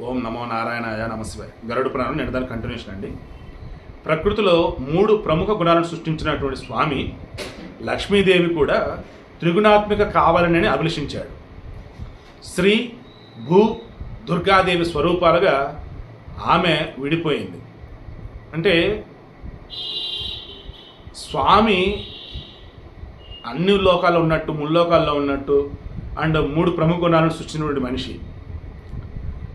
ఓం నమో నారాయణాయ నమస్వే గరుడు పురాణం నేను దాని కంటిన్యూషన్ అండి. ప్రకృతిలో మూడు ప్రముఖ గుణాలను సృష్టించినటువంటి స్వామి లక్ష్మీదేవి కూడా త్రిగుణాత్మిక కావాలని అభిలషించాడు. శ్రీ భూ దుర్గాదేవి స్వరూపాలుగా ఆమె విడిపోయింది. అంటే స్వామి అన్ని లోకాల్లో ఉన్నట్టు ముల్లోకాల్లో ఉన్నట్టు అండ్ మూడు ప్రముఖ గుణాలను సృష్టించినటువంటి మనిషి.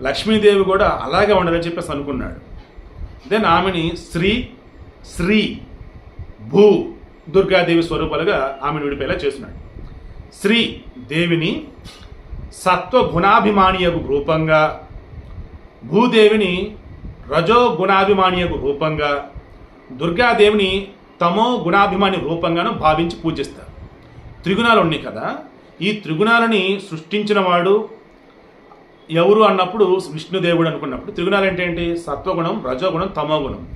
లక్ష్మీదేవి కూడా అలాగే ఉండాలని చెప్పేసి అనుకున్నాడు. దెన్ ఆమెని శ్రీ శ్రీ భూ దుర్గాదేవి స్వరూపాలుగా ఆమెను విడిపోయేలా చేసినాడు శ్రీ దేవిని సత్వ గుణాభిమానియకు రూపంగా భూదేవిని రజో గుణాభిమానియకు రూపంగా దుర్గాదేవిని తమో గుణాభిమాని రూపంగాను భావించి పూజిస్తారు. త్రిగుణాలు ఉన్నాయి కదా ఈ త్రిగుణాలని సృష్టించిన వాడు ఎవరు అన్నప్పుడు విష్ణుదేవుడు అనుకున్నప్పుడు. త్రిగుణాలు అంటే ఏంటి? సత్వగుణం రజోగుణం తమోగుణం.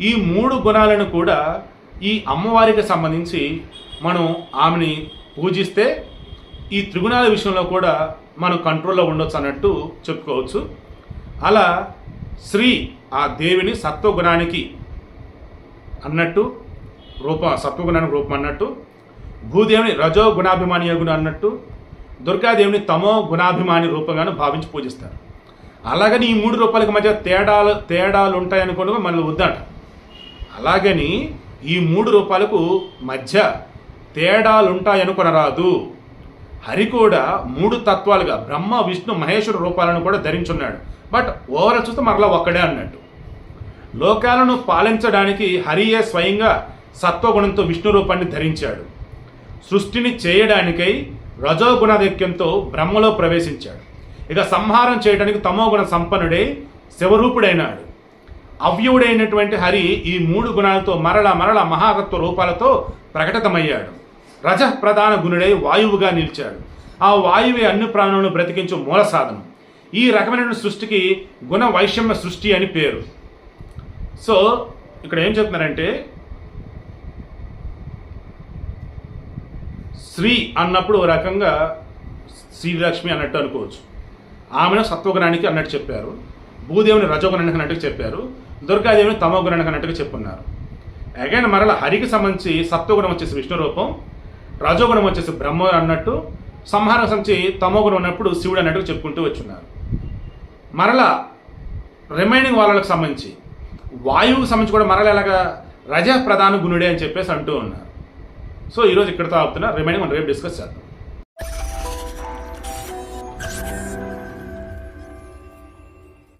ఈ మూడు గుణాలను కూడా ఈ అమ్మవారికి సంబంధించి మనం ఆమెని పూజిస్తే ఈ త్రిగుణాల విషయంలో కూడా మనం కంట్రోల్లో ఉండొచ్చు అన్నట్టు చెప్పుకోవచ్చు. అలా శ్రీ ఆ దేవిని సత్వగుణానికి అన్నట్టు రూపం సత్వగుణానికి రూపం అన్నట్టు భూదేవిని రజో గుణాభిమాని గుణ అన్నట్టు దుర్గాదేవిని తమో గుణాభిమాని రూపంగాను భావించి పూజిస్తారు. అలాగని ఈ మూడు రూపాయలకి మధ్య తేడాలు తేడాలు ఉంటాయనుకోవడం మనల్ని వద్దంట. అలాగని ఈ మూడు రూపాయలకు మధ్య తేడాలు ఉంటాయనుకొనరాదు హరి కూడా మూడు తత్వాలుగా బ్రహ్మ విష్ణు మహేశ్వర రూపాలను కూడా ధరించున్నాడు. బట్ ఓవరాల్ చూస్తే మరలా ఒక్కడే అన్నట్టు. లోకాలను పాలించడానికి హరియే స్వయంగా సత్వగుణంతో విష్ణు రూపాన్ని ధరించాడు. సృష్టిని చేయడానికై రజోగుణాధిక్యంతో బ్రహ్మలో ప్రవేశించాడు. ఇక సంహారం చేయడానికి తమోగుణ సంపన్నుడై శివరూపుడైనాడు. అవ్యుడైనటువంటి హరి ఈ మూడు గుణాలతో మరల మరల మహాతత్వ రూపాలతో ప్రకటితమయ్యాడు. రజ ప్రధాన గుణుడై వాయువుగా నిలిచాడు. ఆ వాయువే అన్ని ప్రాణులను బ్రతికించు మూల సాధనం. ఈ రకమైన సృష్టికి గుణ వైషమ్య సృష్టి అని పేరు. సో ఇక్కడ ఏం చెప్తున్నారంటే స్త్రీ అన్నప్పుడు ఒక రకంగా శ్రీలక్ష్మి అన్నట్టు అనుకోవచ్చు. ఆమెను సత్వగుణానికి అన్నట్టు చెప్పారు. భూదేవుని రజోగుణానికి అన్నట్టుగా చెప్పారు. దుర్గాదేవిని తమోగుణానికి అన్నట్టుగా చెప్పున్నారు. అగైన్ మరల హరికి సంబంధించి సత్వగుణం వచ్చేసి విష్ణు రూపం రజోగుణం వచ్చేసి బ్రహ్మ అన్నట్టు సంహారం సంబంధించి తమోగుణం ఉన్నప్పుడు శివుడు అన్నట్టుగా చెప్పుకుంటూ వచ్చున్నారు. మరలా రిమైనింగ్ వాళ్ళకి సంబంధించి వాయువుకి సంబంధించి కూడా మరల ఎలాగా రజ ప్రధాన గుణుడే అని చెప్పేసి అంటూ ఉన్నారు. సో ఈరోజు ఇక్కడితో ఆపుతున్నా రిమైనింగ్ మనం రేపు డిస్కస్ చేద్దాం.